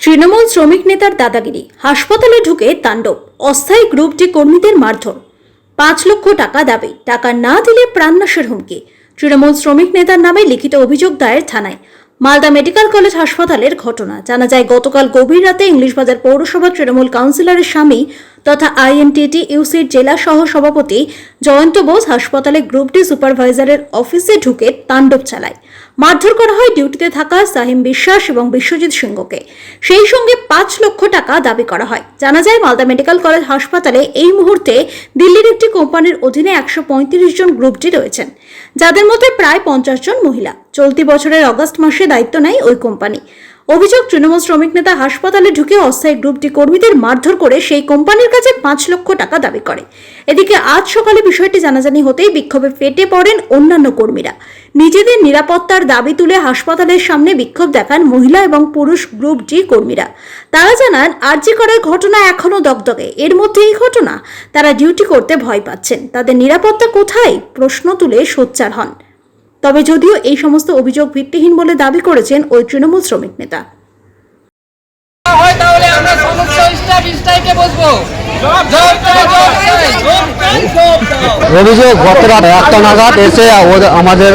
তৃণমূল শ্রমিক নেতার দাদাগিরি। হাসপাতালে ঢুকে তাণ্ডব। অস্থায়ী গ্রুপ ডি কর্মীদের মারধর। পাঁচ লক্ষ টাকা দাবি। টাকা না দিলে প্রাণনাশের হুমকি। তৃণমূল শ্রমিক নেতার নামে লিখিত অভিযোগ দায়ের থানায়। মালদা মেডিকেল কলেজ হাসপাতালের ঘটনা। জানা যায়, গতকাল গভীর রাতে ইংলিশ বাজার পৌরসভা তৃণমূল কাউন্সিলরের স্বামী তথা আইএনটিটি ইউসির জেলা সহ সভাপতি জয়ন্ত বোস হাসপাতালে গ্রুপ ডি সুপারভাইজারের অফিসে ঢুকে তাণ্ডব চালায়। মারধর করা হয় ডিউটিতে থাকা সাহিম বিশ্বাস এবং বিশ্বজিৎ সিংহকে। সেই সঙ্গে পাঁচ লক্ষ টাকা দাবি করা হয়। জানা যায়, মালদা মেডিকেল কলেজ হাসপাতালে এই মুহূর্তে দিল্লির একটি কোম্পানির অধীনে একশো পঁয়ত্রিশ জন গ্রুপটি রয়েছেন। যাদের মধ্যে প্রায় পঞ্চাশ জন মহিলা। চলতি বছরের অগস্ট মাসে দায়িত্ব নেয় ওই কোম্পানি। অভিযোগ, তৃণমূল শ্রমিক নেতা হাসপাতালে ঢুকে অস্থায়ী গ্রুপটি কর্মীদের মারধর করে সেই কোম্পানির কাছে পাঁচ লক্ষ টাকা দাবি করে। এদিকে আজ সকালে বিষয়টি জানাজানি হতেই বিক্ষোভে ফেটে পড়েন অন্যান্য কর্মীরা। নিজেদের নিরাপত্তার দাবি তুলে হাসপাতালের সামনে বিক্ষোভ দেখান মহিলা এবং পুরুষ গ্রুপ ডি কর্মীরা। তারা জানান আরজি করার ঘটনা এখনও দগদগে, এর মধ্যে এই ঘটনা। তারা ডিউটি করতে ভয় পাচ্ছেন। তাদের নিরাপত্তা কোথায়? প্রশ্ন তুলে সোচ্চার হন। তবে যদিও এই সমস্ত অভিযোগ ভিত্তিহীন বলে দাবি করেছেন ওই তৃণমূল শ্রমিক নেতা। তাহলে আমরা সমস্ত স্ট্রাইকে বসবো। জব চাই জব চাই অভিযোগ গত রাত একটা নাগাদ এসে ওদের- আমাদের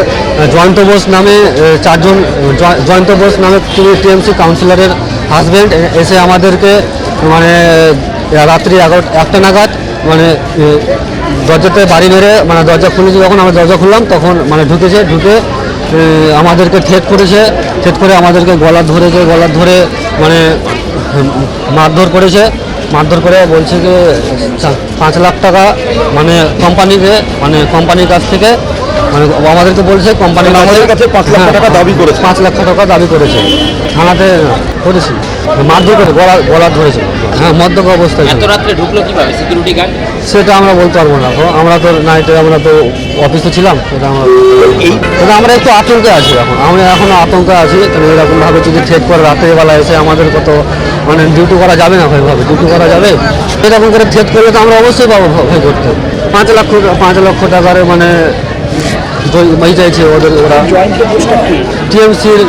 জয়ন্ত বোস নামে চারজন জয়- জয়ন্ত বোস নামে তিনি টিএমসি কাউন্সিলরের হাজব্যান্ড এসে আমাদেরকে মানে রাত্রি এগারো একটা নাগাদ মানে দরজাতে বাড়ি মেরে মানে দরজা খুলেছে যখন আমরা দরজা খুললাম তখন মানে ঢুকেছে ঢুকে আমাদেরকে থেট করেছে থেট করে আমাদেরকে গলা ধরেছে গলা ধরে মানে মারধর করেছে মারধর করে বলছে যে পাঁচ লাখ টাকা মানে কোম্পানিকে মানে কোম্পানির কাছ থেকে মানে আমাদেরকে বলছে কোম্পানি আমাদের কাছে পাঁচ লাখ টাকা দাবি করেছে। পাঁচ লাখ টাকা দাবি করেছে থানাতে করেছি মারধর করে গলা গলা ধরেছে হ্যাঁ মদ্যপ অবস্থায় এত রাত্রে ঢুকলো কীভাবে? সিকিউরিটি গার্ড সেটা আমরা বলতে পারব না তো আমরা তো নাইটে আমরা তো অফিসে ছিলাম সেটা আমরা সেটা আমরা একটু আতঙ্কে আছি এখন। আমরা এখনও আতঙ্কে আছি এরকমভাবে যদি ঠেক করে রাত্রেবেলা এসে আমাদের কত মানে ডিউটি করা যাবে না ভাবে। ডিউটি করা যাবে এরকম করে ঠেক করলে তো আমরা অবশ্যই পাবো ভয় করতে। পাঁচ লক্ষ পাঁচ লক্ষ টাকার মানে বই চাইছে ওদের ওরা। টিএমসির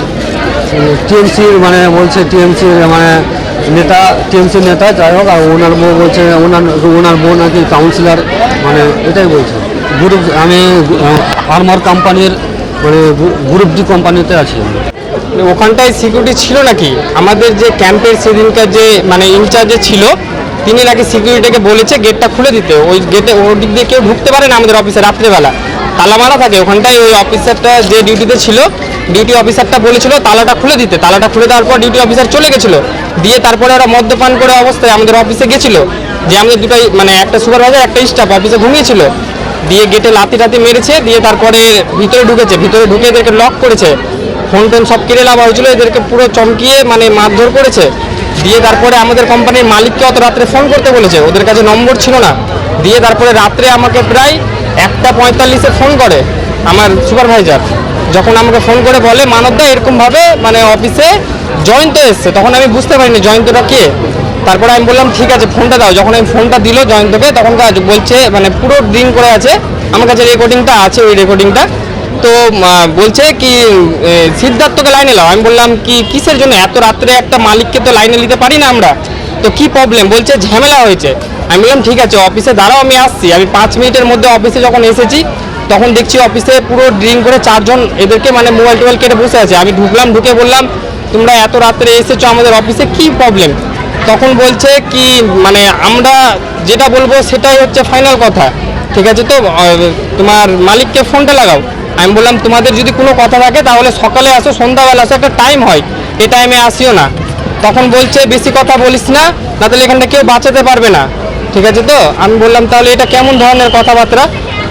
টিএমসির মানে বলছে টিএমসির মানে নেতা টিএমসির নেতা, যাই হোক, আর ওনার বউ বলছে, ওনার ওনার বউ নাকি কাউন্সিলর মানে এটাই বলছে। গ্রুপ আমি আর্মার কোম্পানির মানে গ্রুপ ডি কোম্পানিতে আছি ওখানটায় সিকিউরিটি ছিল নাকি? আমাদের যে ক্যাম্পের সেদিনকার যে মানে ইনচার্জে ছিল, তিনি নাকি সিকিউরিটিকে বলেছে গেটটা খুলে দিতে। ওই গেটে ওর দিক দিয়ে কেউ ঢুকতে পারে না আমাদের অফিসে রাত্রেবেলা। তালা মারা থাকে, ওখানটায় ওই অফিসারটা যে ডিউটিতে ছিল ডিউটি অফিসারটা বলেছিল, তালাটা খুলে দিতে। তালাটা খুলে দেওয়ার পর ডিউটি অফিসার চলে গেছিল। দিয়ে তারপরে ওরা মদ্যপান করে অবস্থায় আমাদের অফিসে গেছিল। যে আমাদের দুটাই মানে একটা সুপারভাইজার একটা স্টাফ অফিসে ঘুমিয়েছিল। দিয়ে গেটে লাতি টাতি মেরেছে, দিয়ে তারপরে ভিতরে ঢুকেছে। ভিতরে ঢুকে এদেরকে লক করেছে। ফোন টোন সব কেড়ে লাভ হয়েছিল, এদেরকে পুরো চমকিয়ে মানে মারধর করেছে। দিয়ে তারপরে আমাদের কোম্পানির মালিককে অত রাত্রে ফোন করতে বলেছে। ওদের কাছে নম্বর ছিল না। দিয়ে তারপরে রাত্রে আমাকে প্রায় একটা পঁয়তাল্লিশে ফোন করে, আমার সুপারভাইজার যখন আমাকে ফোন করে বলে মানবদা এরকমভাবে মানে অফিসে জয়ন্ত এসছে। তখন আমি বুঝতে পারিনি জয়ন্তটা কে। তারপরে আমি বললাম, ঠিক আছে, ফোনটা দাও। যখন আমি ফোনটা দিল জয়ন্তকে, তখন বলছে মানে পুরো ড্রিং করে আছে। আমার কাছে রেকর্ডিংটা আছে ওই রেকর্ডিংটা তো বলছে কি সিদ্ধার্থকে লাইনে লাও। আমি বললাম, কি, কিসের জন্য? এত রাত্রে একটা মালিককে তো লাইনে নিতে পারি না আমরা। তো কি প্রবলেম বলছে, ঝামেলা হয়েছে। আমি বললাম, ঠিক আছে অফিসে দাঁড়াও, আমি আসছি। আমি পাঁচ মিনিটের মধ্যে অফিসে যখন এসেছি তখন দেখছি অফিসে পুরো ড্রিঙ্ক করে চারজন এদেরকে মানে মোবাইল টোবাইল কেটে বসে আছে। আমি ঢুকলাম, ঢুকে বললাম, তোমরা এত রাত্রে এসেছ আমাদের অফিসে, কি প্রবলেম তখন বলছে কি মানে আমরা যেটা বলব সেটাই হচ্ছে ফাইনাল কথা। ঠিক আছে তো? তোমার মালিককে ফোনটা লাগাও। আমি বললাম, তোমাদের যদি কোনো কথা থাকে তাহলে সকালে আসো, সন্ধ্যাবেলা আসো, একটা টাইম হয়। এই টাইমে আসিও না। তখন বলছে, বেশি কথা বলিস না না তাহলে এখানটা কেউ বাঁচাতে পারবে না। ঠিক আছে তো? আমি বললাম, তাহলে এটা কেমন ধরনের কথাবার্তা?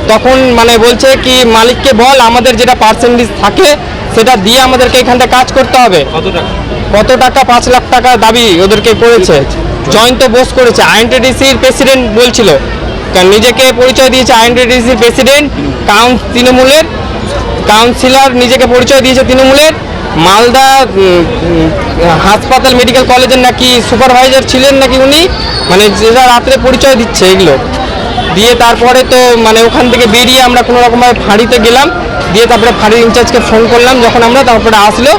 তখন মানে বলছে কি মালিককে বল আমাদের যেটা পার্সেন্টেজ থাকে সেটা দিয়ে আমাদেরকে এখানটা কাজ করতে হবে। কত টাকা? পাঁচ লাখ টাকা দাবি ওদেরকে করেছে। জয়ন্ত। বোস করেছে। আইএনটিডিসির প্রেসিডেন্ট বলছিল। কারণ নিজেকে পরিচয় দিয়েছে আইএনটিডিসির প্রেসিডেন্ট কাউন্ট তৃণমূলের। কাউন্সিলর নিজেকে পরিচয় দিয়েছে তৃণমূলের। মালদা হাসপাতাল মেডিকেল কলেজের নাকি সুপারভাইজার ছিলেন নাকি উনি? মানে যেটা রাত্রে পরিচয় দিচ্ছে এগুলো। দিয়ে তারপরে তো মানে ওখান থেকে বেরিয়ে আমরা কোনো রকমভাবে ফাঁড়িতে গেলাম। দিয়ে তারপরে ফাঁড়ির ইনচার্জকে ফোন করলাম, যখন আমরা তারপরে আসলো,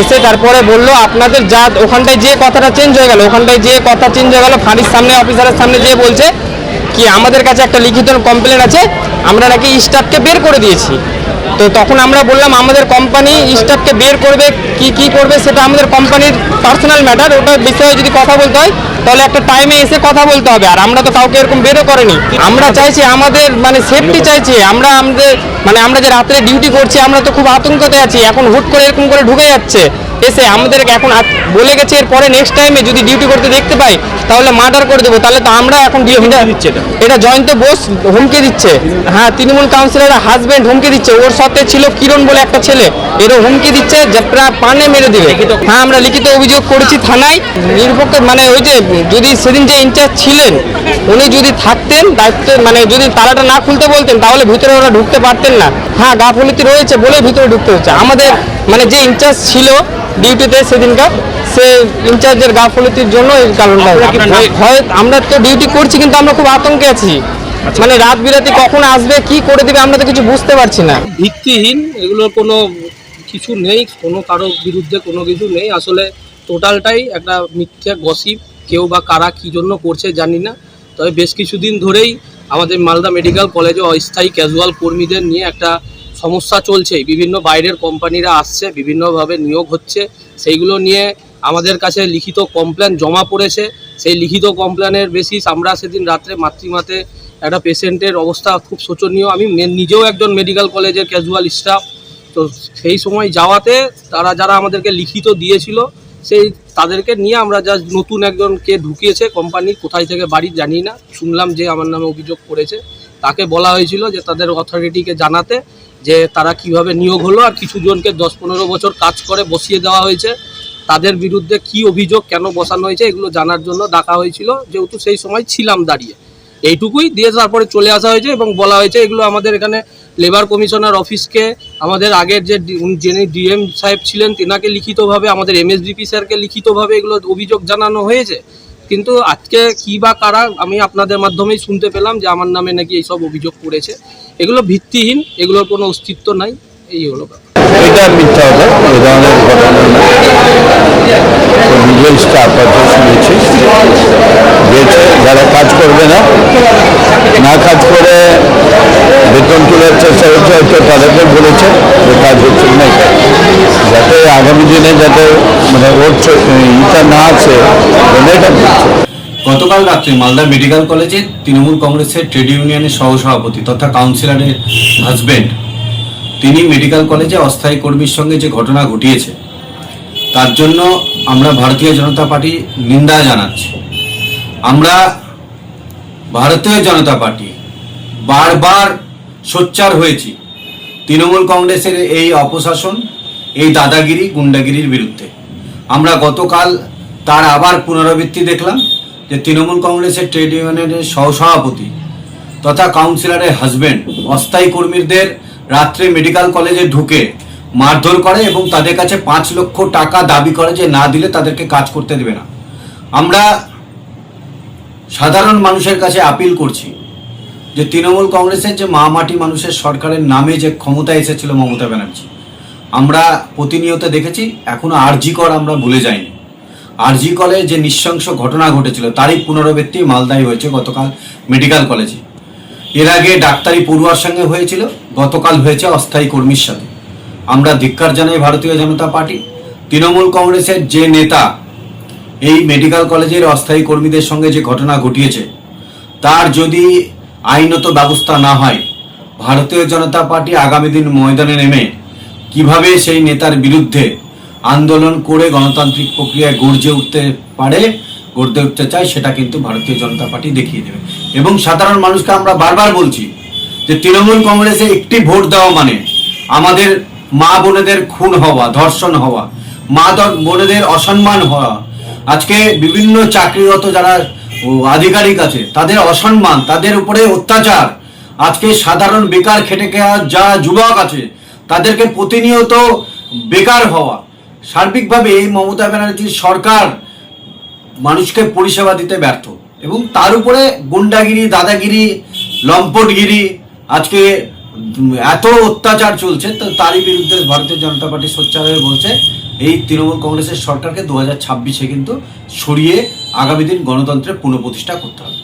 এসে তারপরে বলল, আপনাদের যা ওখানটায় যে কথাটা চেঞ্জ হয়ে গেল, ওখানটায় যে কথা চেঞ্জ হয়ে গেলো, ফাঁড়ির সামনে অফিসারের সামনে যে বলছে কি আমাদের কাছে একটা লিখিত কমপ্লেন আছে, আমরা নাকি স্টাফকে বের করে দিয়েছি। তো তখন আমরা বললাম, আমাদের কোম্পানি স্টাফকে বের করবে, কি কি করবে সেটা আমাদের কোম্পানির পার্সোনাল ম্যাটার ওটার বিষয়ে যদি কথা বলতে হয়, তাহলে একটা টাইমে এসে কথা বলতে হবে। আর আমরা তো কাউকে এরকম বেরও করেনি। আমরা চাইছি আমাদের মানে সেফটি চাইছি। আমরা আমাদের মানে আমরা যে রাত্রে ডিউটি করছি, আমরা তো খুব আতঙ্কতে আছি। এখন হুট করে এরকম করে ঢুকে যাচ্ছে। এসে আমাদের এখন বলে গেছে এরপরে নেক্সট টাইমে যদি ডিউটি করতে দেখতে পাই তাহলে মার্ডার করে দেবো। তাহলে তো আমরা এখন দিচ্ছে এটা জয়ন্ত বোস হুমকি দিচ্ছে। হ্যাঁ তৃণমূল কাউন্সিলরের হাজবেন্ড হুমকি দিচ্ছে। ওর সাথে ছিল কিরণ বলে একটা ছেলে। এরও হুমকি দিচ্ছে যে প্রায় পানে মেরে দিবে। হ্যাঁ আমরা লিখিত অভিযোগ করেছি থানায়। নিরপেক্ষ মানে ওই যে যদি সেদিন যে ইনচার্জ ছিলেন উনি যদি থাকতেন দায়িত্ব মানে যদি তালাটা না খুলতে বলতেন তাহলে ভিতরে ওরা ঢুকতে পারতেন না। হ্যাঁ গাফলতি রয়েছে বলে ভিতরে ঢুকতে হচ্ছে। আমাদের মানে যে ইনচার্জ ছিল ডিউটিতে সেদিনকার সে ইনচার্জের গাফলতির জন্য এই কারণটা ভয়- আমরা তো ডিউটি করছি কিন্তু আমরা খুব আতঙ্কে আছি। মানে রাত বিরাতে কখন আসবে কি করে দিবে আমরা তো কিছু বুঝতে পারছি না। ভিত্তিহীন এগুলোর কোনো কিছু নেই কোনো কারোর বিরুদ্ধে কোনো কিছু নেই। আসলে টোটালটাই একটা মিথ্যে গসিপ কেউ বা কারা কী জন্য করছে জানি না। তবে বেশ কিছুদিন ধরেই আমাদের মালদা মেডিকেল কলেজে অস্থায়ী ক্যাজুয়াল কর্মীদের নিয়ে একটা সমস্যা চলছে, বিভিন্ন বাইরের কোম্পানিরা আসছে, বিভিন্নভাবে নিয়োগ হচ্ছে, সেইগুলো নিয়ে আমাদের কাছে লিখিত কমপ্লেন জমা পড়েছে। সেই লিখিত কমপ্লেনের বেসিস আমরা সেদিন রাত্রে মাতৃমাতে একটা পেশেন্টের অবস্থা খুব শোচনীয়। আমি নিজেও একজন মেডিকেল কলেজের ক্যাজুয়াল স্টাফ তো সেই সময় যাওয়াতে তারা যারা আমাদেরকে লিখিত দিয়েছিল, সেই তাদেরকে নিয়ে আমরা যা নতুন একজনকে ঢুকিয়েছে কোম্পানি কোথায় থেকে বাড়ি জানি না। শুনলাম যে আমার নামে অভিযোগ করেছে। তাকে বলা হয়েছিল যে তাদের অথরিটিকে জানাতে যে তারা কীভাবে নিয়োগ হলো আর কিছু জনকে দশ পনেরো বছর কাজ করে বসিয়ে দেওয়া হয়েছে, তাদের বিরুদ্ধে কি অভিযোগ কেন বসানো হয়েছে এগুলো জানার জন্য ডাকা হয়েছিল, যেহেতু সেই সময় ছিলাম দাঁড়িয়ে। এইটুকুই দিয়ে তারপরে চলে আসা হয়েছে এবং বলা হয়েছে এগুলো আমাদের এখানে লেবার কমিশনার অফিসকে আমাদের আগের যে যিনি ডিএম সাহেব ছিলেন তেনাকে লিখিতভাবে, আমাদের এমএসডিপি স্যারকে লিখিতভাবে এগুলো অভিযোগ জানানো হয়েছে। কিন্তু আজকে কি বা কারা, আমি আপনাদের মাধ্যমেই শুনতে পেলাম যে আমার নামে নাকি এইসব অভিযোগ করেছে। এগুলো ভিত্তিহীন, এগুলোর কোনো অস্তিত্ব নাই, এই হলো এটা যারা কাজ করবে না না কাজ করে বেতন তোলার চেষ্টা হচ্ছে হয়তো তাদেরকে বলেছে যে কাজ হচ্ছে না যাতে আগামী দিনে যাতে মানে ওর ইটা না আছে এটা গতকাল রাত্রে মালদা মেডিকেল কলেজে তৃণমূল কংগ্রেসের ট্রেড ইউনিয়নের সহসভাপতি তথা কাউন্সিলরের হাজবেন্ড, তিনি মেডিকেল কলেজে অস্থায়ী কর্মীর সঙ্গে যে ঘটনা ঘটিয়েছে, তার জন্য আমরা ভারতীয় জনতা পার্টি নিন্দা জানাচ্ছি। আমরা ভারতীয় জনতা পার্টি বারবার সোচ্চার হয়েছি তৃণমূল কংগ্রেসের এই অপশাসন, এই দাদাগিরি, গুন্ডাগিরির বিরুদ্ধে। আমরা গতকাল তার আবার পুনরাবৃত্তি দেখলাম। যে তৃণমূল কংগ্রেসের ট্রেড ইউনিয়নের সহসভাপতি তথা কাউন্সিলরের হাজবেন্ড, অস্থায়ী কর্মীদের রাত্রে মেডিকেল কলেজে ঢুকে মারধর করে এবং তাদের কাছে পাঁচ লক্ষ টাকা দাবি করে যে না দিলে তাদেরকে কাজ করতে দেবে না। আমরা সাধারণ মানুষের কাছে আপিল করছি যে তৃণমূল কংগ্রেসের যে মা মাটি মানুষের সরকারের নামে যে ক্ষমতা এসেছিল মমতা ব্যানার্জি, আমরা প্রতিনিয়ত দেখেছি, এখনও আরজি কর আমরা ভুলে যাইনি। আরজি কলেজ যে নৃশংস ঘটনা ঘটেছিল, তারই পুনরাবৃত্তি মালদায় হয়েছে গতকাল মেডিকেল কলেজে। এর আগে ডাক্তারি পড়ুয়ার সঙ্গে হয়েছিল, গতকাল হয়েছে অস্থায়ী কর্মীর সাথে। আমরা ধিক্কার জানাই ভারতীয় জনতা পার্টি। তৃণমূল কংগ্রেসের যে নেতা, এই মেডিকেল কলেজের অস্থায়ী কর্মীদের সঙ্গে যে ঘটনা ঘটিয়েছে, তার যদি আইনত ব্যবস্থা না হয়, ভারতীয় জনতা পার্টি আগামী দিন ময়দানে নেমে কীভাবে সেই নেতার বিরুদ্ধে আন্দোলন করে গণতান্ত্রিক প্রক্রিয়ায় গর্জে উঠতে পারে গড়তে উঠতে চায়, সেটা কিন্তু ভারতীয় জনতা পার্টি দেখিয়ে দেবে। এবং সাধারণ মানুষকে আমরা বারবার বলছি যে তৃণমূল কংগ্রেসে একটি ভোট দেওয়া মানে আমাদের মা বোনেদের খুন হওয়া, ধর্ষণ হওয়া, মা বোনেদের অসম্মান হওয়া। আজকে বিভিন্ন চাকরিরত যারা আধিকারিক আছে, তাদের অসম্মান, তাদের উপরে অত্যাচার। আজকে সাধারণ বেকার খেটে যারা যুবক আছে, তাদেরকে প্রতিনিয়ত বেকার হওয়া। সার্বিকভাবে মমতা ব্যানার্জির সরকার মানুষকে পরিষেবা দিতে ব্যর্থ। এবং তার উপরে গুন্ডাগিরি, দাদাগিরি, লম্পটগিরি, আজকে এত অত্যাচার চলছে, তো তারই বিরুদ্ধে ভারতীয় জনতা পার্টি সোচ্চার হয়ে বলছে, এই তৃণমূল কংগ্রেসের সরকারকে দু হাজার ছাব্বিশে কিন্তু সরিয়ে আগামী দিন গণতন্ত্রের পুনঃপ্রতিষ্ঠা করতে হবে।